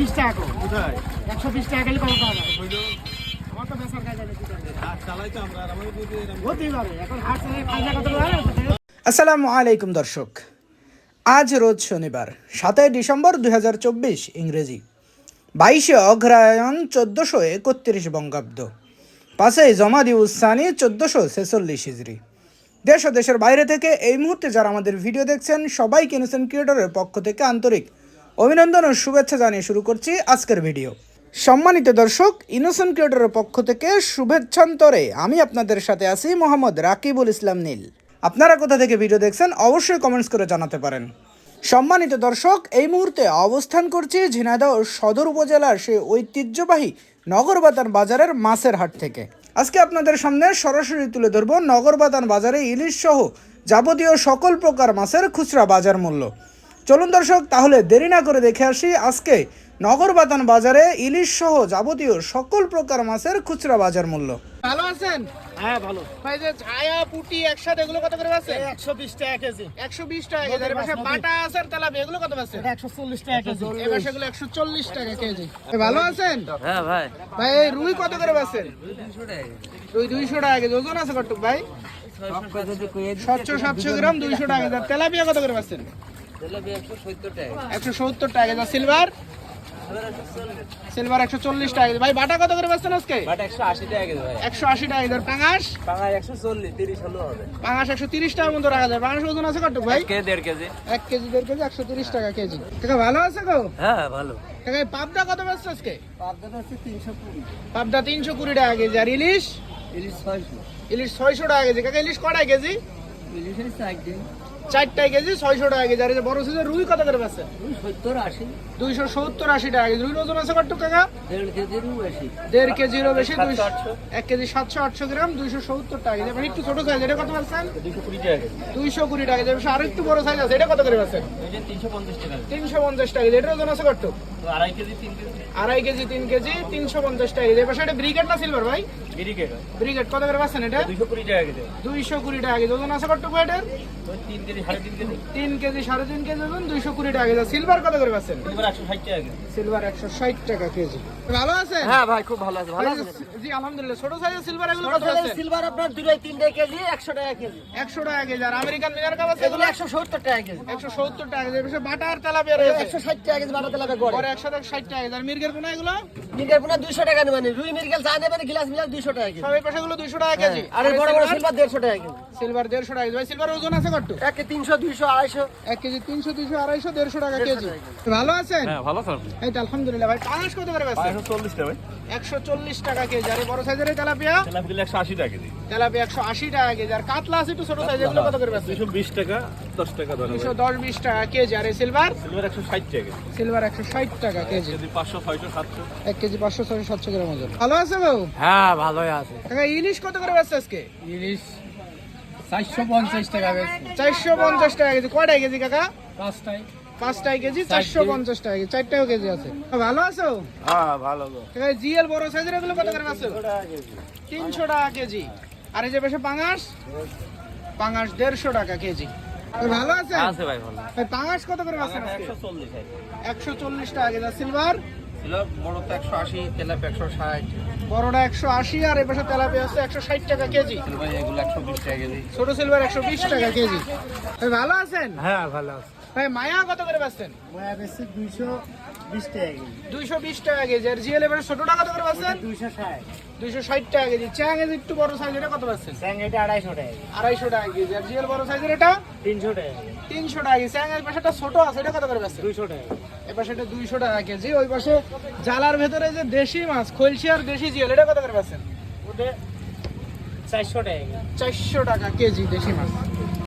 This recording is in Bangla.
তিরিশ টাকা করে। কোথায়? একশো বিশ টাকা গেলে কত হইল আমার তো বেচার কাজ আছে হাট চালাই তো আমরা আর আমাদের যদি এরকম হতেই পারে। এখন হাট চালিয়ে ফায়দা কত আসসালামু আলাইকুম দর্শক। আজ রোজ শনিবার সাতই ডিসেম্বর দুই হাজার চব্বিশ ইংরেজি। বাইশে অগ্রায়ণ চোদ্দোশো একত্রিশ বঙ্গাব্দ। পাঁচই জমাদি উসানি চোদ্দোশো ছেচল্লিশ হিজড়ি দেশ ও দেশের বাইরে থেকে এই মুহূর্তে যারা আমাদের ভিডিও দেখছেন সবাই কিনেছেন ক্রিয়েটরের পক্ষ থেকে আন্তরিক অভিনন্দন ও শুভেচ্ছা জানিয়ে শুরু করছি আজকের ভিডিও সম্মানিত দর্শক ইনোসেন্ট ক্রিয়েটরের পক্ষ থেকে শুভেচ্ছান্তরে আমি আপনাদের সাথে আছি মোহাম্মদ রাকিবুল ইসলাম নীল। আপনারা কোথা থেকে ভিডিও দেখছেন অবশ্যই কমেন্টস করে জানাতে পারেন। সম্মানিত দর্শক, এই মুহূর্তে অবস্থান করছি ঝিনাইদহ সদর উপজেলার সেই ঐতিহ্যবাহী নগরবাতান বাজারের মাছের হাট থেকে। আজকে আপনাদের সামনে সরাসরি তুলে ধরবো নগরবাতান বাজারে ইলিশ সহ যাবতীয় সকল প্রকার মাছের খুচরা বাজার মূল্য। চলুন দর্শক তাহলে দেরি না করে দেখে আসি আজকে নগরবাতান বাজারে ইলিশ সহ যাবতীয় সকল প্রকার মাছের খুচরা বাজার মূল্য। ভালো আছেন? হ্যাঁ ভালো। ভাই যে ছায়া পুটি একসাথে এগুলো কত করে আছে একশো বিশ টাকা কেজি। একশো বিশ টাকা কেজি। আর পাশে বাটা আছে আর তেলাপি এগুলো কত আছে এটা একশো চল্লিশ টাকা কেজি। এবার সেগুলো একশো চল্লিশ টাকা কেজি। ভালো আছেন? হ্যাঁ ভাই। ভাই এই রুই কত করে বেচছেন রুই দুইশো টাকা কেজি। ওজন আছে কটুক ভাই? সাতশো সাতশো গ্রাম দুইশো টাকা কেজি। আর তেলাপিয়া কত করে বেচছেন একশো সত্তর টাকা। সিলভার? সিলভার একশো চল্লিশ টাকা। ভাই বাটা কত করে বেচছেন আজকে? একশো আশি টাকা টাকা আর পাঙাশ? একশো তিরিশ হলো হবে। পাঙাশ একশো তিরিশ টাকার মতো রাখা যায়। পাঙাশ ওজন আছে কটুক ভাই? দেড় কেজি। এক কেজি দেড় কেজি একশো তিরিশ টাকা কেজি। কাকা ভালো আছে গো? হ্যাঁ ভালো। কাকা পাবদা কত বেচছে আজকে? পাবদাটা হচ্ছে তিনশো কুড়ি। পাবদা তিনশো কুড়ি টাকা কেজি। আর ইলিশ? ইলিশ ছয়শো। ইলিশ ছয়শো টাকা কেজি। কাকা ইলিশ কটায় কেজি? চার চারটায় কেজি ছয়শো টাকা কেজি আর এই যে বড় সিজের রুই কত করে সত্তর আশি দুইশো সত্তর আশি টাকা কেজি রুই ওজন আছে কত টাকা দেড় কেজিরও বেশি দেড় কেজিরও বেশি দুইশো এক কেজি সাতশো আটশো গ্রাম দুইশো সত্তর টাকা কেজি এবার একটু ছোট সাইজ এটা কত পাচ্ছেন টাকা দুইশো কুড়ি টাকা কেজি আর একটু বড় সাইজ আছে এটা কত করে পাচ্ছেন তিনশো পঞ্চাশ টাকা তিনশো পঞ্চাশ টাকা কেজি এটার ওজন আছে কত আড়াই কেজি তিন কেজি আড়াই কেজি তিন কেজি তিনশো পঞ্চাশ টাকা কেজি এবার সেটা ব্রিগেড না সিলভার ভাই মিরিকেট ব্রিগেড কত করে পাচ্ছেন এটা দুশো কুড়ি টাকা কেজি দুইশো কুড়ি টাকা কেজি ওজন আছে কত এটার ওই তিন কেজি তিন কেজি সাড়ে তিন কেজি ওজন দুইশো কুড়ি টাকা কেজি সিলভার কত করে পাচ্ছেন একশো ষাট টাকা কেজি সিলভার একশো ষাট টাকা কেজি ভালো আছে হ্যাঁ ভাই খুব ভালো আছে জি আলহামদুলিল্লাহ ছোট সাইজের সিলভার এগুলো কত আছে সিলভার আপনার দুটোই তিনটে কেজি একশো টাকা কেজি একশো টাকা কেজি আর আমেরিকান মিনার কাপ আছে এগুলো একশো সত্তর টাকা কেজি একশো সত্তর টাকা কেজি এবার বাটা আর তেলাপিয়া রয়েছে একশো ষাট টাকা কেজি বাটাতে লাগে গড়ে পরে একসাথে ষাট টাকা কেজি আর মির্গের পোনা এগুলো টাকা নেবেন রুই মির্গেল চা নেবেন গিলাস মিলাস দুইশো টাকা কেজি সব এই পাশেগুলো দুইশো টাকা কেজি আর বড় বড় সিলভার দেড়শো টাকা কেজি সিলভার দেড়শো টাকা কেজি ভাই সিলভার ওজন আছে কত এক তিনশো দুইশো আড়াইশো। এক কেজি তিনশো দুইশো আড়াইশো দেড়শো টাকা কেজি। ভালো আছেন? হ্যাঁ ভালো স্যার এই তো আলহামদুলিল্লাহ ভাই পাঁচ কত করে বেচছেন? একশো চল্লিশ টাকা ভাই। একশো চল্লিশ টাকা কেজি। আর এই বড় সাইজের তেলাপিয়া? তেলাপিয়া একশো আশি টাকা কেজি। তেলাপিয়া একশো আশি টাকা কেজি। আর কাতলা আছে একটু ছোট সাইজ এগুলো কত করে বেচছেন? দুশো বিশ টাকা দশ টাকা ধরে দুশো দশ বিশ টাকা কেজি। আর এই সিলভার সিলভার একশো ষাট টাকা সিলভার একশো ষাট টাকা কেজি। পাঁচশো ছয়শো সাতশো। এক কেজি পাঁচশো ছয়শো সাতশো গ্রাম ওজন ভালো আছে বউ? হ্যাঁ ভালোই আছে। ইলিশ কত করে বেচছে আজকে? ইলিশ চারশো পঞ্চাশ টাকা বেশি চারশো পঞ্চাশ টাকা কেজি। কয়টায় কেজি কাকা? পাঁচটায়। পাঁচটায় কেজি চারশো পঞ্চাশ টাকা কেজি। চারটাও কেজি আছে। ভালো আছো? হ্যাঁ ভালো গো। জিএল বড় সাইজের এগুলো কত করে বেচছো তিনশো টাকা কেজি। আর এই যে বেশি পাঙাশ? পাঙাশ দেড়শো টাকা কেজি। ভালো আছে আছে ভাই ভালো। পাঙাশ কত করে আজকে? একশো চল্লিশ টাকা। কেজি। সিলভার? সিলভার একশো আশি তেলাপ একশো ষাট। বড়টা একশো আশি আর এই পাশে আছে একশো ষাট টাকা কেজি। ভাই এগুলো একশো বিশ টাকা কেজি। ছোট সিলভার একশো বিশ টাকা কেজি। ভাই ভালো আছেন? হ্যাঁ ভালো আছে। ভাই মায়া কত করে বেচছেন? মায়া বেশি দুইশো। দুইশো বিশ টাকা কেজি আর জিএল এবারে ছোটটা কত করে বেচছেন দুইশো ষাট দুইশো ষাট টাকা কেজি চ্যাং এর একটু বড় সাইজ এটা কত বেচছেন স্যাং এটা আড়াইশো টাকা আড়াইশো টাকা কেজি আর জিএল বড় সাইজের এটা তিনশো টাকা তিনশো টাকা কেজি চ্যাং এর পাশেটা ছোট আছে এটা কত করে বেচছেন দুইশো টাকা এ পাশে এটা দুইশো টাকা কেজি ওই পাশে জালার ভেতরে যে দেশি মাছ খলসি আর দেশি জিএল এটা কত করে বেচছেন ওটা চারশো টাকা চারশো টাকা কেজি দেশি মাছ